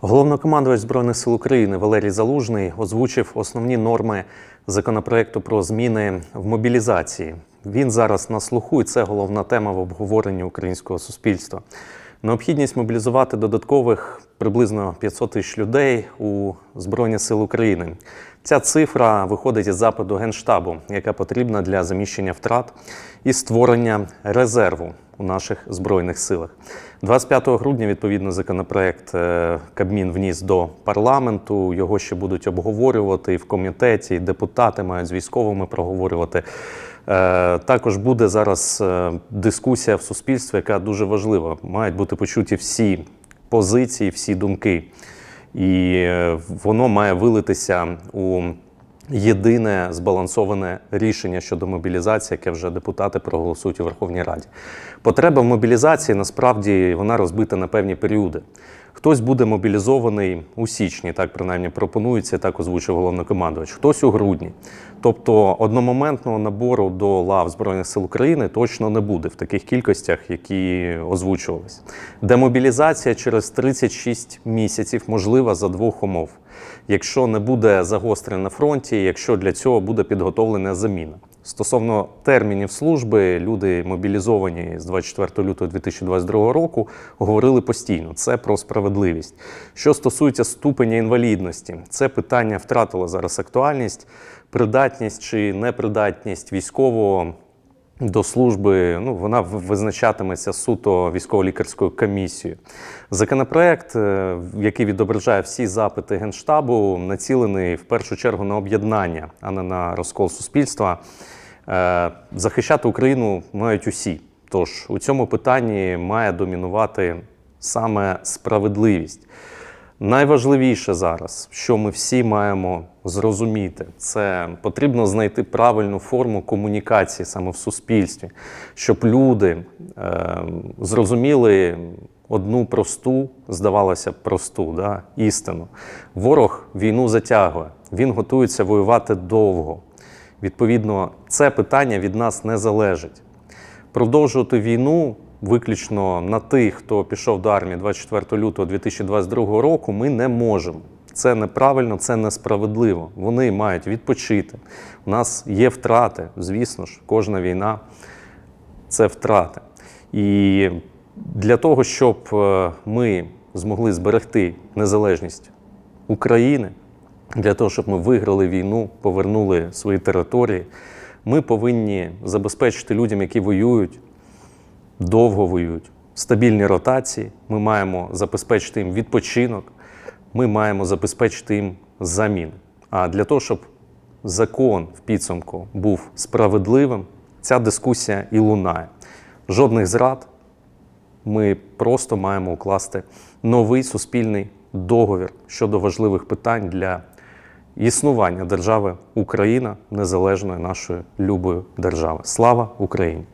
Головнокомандувач Збройних сил України Валерій Залужний озвучив основні норми законопроекту про зміни в мобілізації. Він зараз на слуху, і це головна тема в обговоренні українського суспільства. Необхідність мобілізувати додаткових приблизно 500 тисяч людей у Збройні Сили України. Ця цифра виходить із запиту Генштабу, яка потрібна для заміщення втрат і створення резерву у наших збройних силах. 25 грудня відповідно законопроект е, Кабмін вніс до парламенту. Його ще будуть обговорювати і в комітеті. і Депутати мають з військовими проговорювати. Е, Також буде зараз е, дискусія в суспільстві, яка дуже важлива. Мають бути почуті всі позиції, всі думки. І е, воно має вилитися у єдине збалансоване рішення щодо мобілізації, яке вже депутати проголосують у Верховній Раді. Потреба в мобілізації насправді вона розбита на певні періоди. Хтось буде мобілізований у січні, так принаймні пропонується, так озвучив головнокомандувач, хтось у грудні. Тобто одномоментного набору до лав Збройних сил України точно не буде в таких кількостях, які озвучувались. Демобілізація через 36 місяців можлива за двох умов. Якщо не буде загострення на фронті, якщо для цього буде підготовлена заміна. Стосовно термінів служби, люди мобілізовані з 24 лютого 2022 року говорили постійно. Це про справедливість. Що стосується ступеня інвалідності, це питання втратило зараз актуальність, придатність чи непридатність військового до служби, ну вона визначатиметься суто військово-лікарською комісією. Законопроект, е, який відображає всі запити Генштабу, націлений в першу чергу на об'єднання, а не на розкол суспільства. Е, Захищати Україну мають усі. Тож у цьому питанні має домінувати саме справедливість. Найважливіше зараз, що ми всі маємо зрозуміти, це потрібно знайти правильну форму комунікації саме в суспільстві, щоб люди е, зрозуміли одну просту, здавалося б, просту да, істину. Ворог війну затягує, він готується воювати довго. Відповідно, це питання від нас не залежить продовжувати війну виключно на тих, хто пішов до армії 24 лютого 2022 року, ми не можемо. Це неправильно, це несправедливо. Вони мають відпочити. У нас є втрати, звісно ж, кожна війна це втрати. І для того, щоб е, ми змогли зберегти незалежність України, для того, щоб ми виграли війну, повернули свої території, ми повинні забезпечити людям, які воюють, довго воюють, стабільні ротації. Ми маємо забезпечити їм відпочинок, ми маємо забезпечити їм заміни. А для того, щоб закон в підсумку був справедливим, ця дискусія і лунає. Жодних зрад. Ми просто маємо укласти новий суспільний договір щодо важливих питань для існування держави Україна, незалежної нашої любої держави. Слава Україні!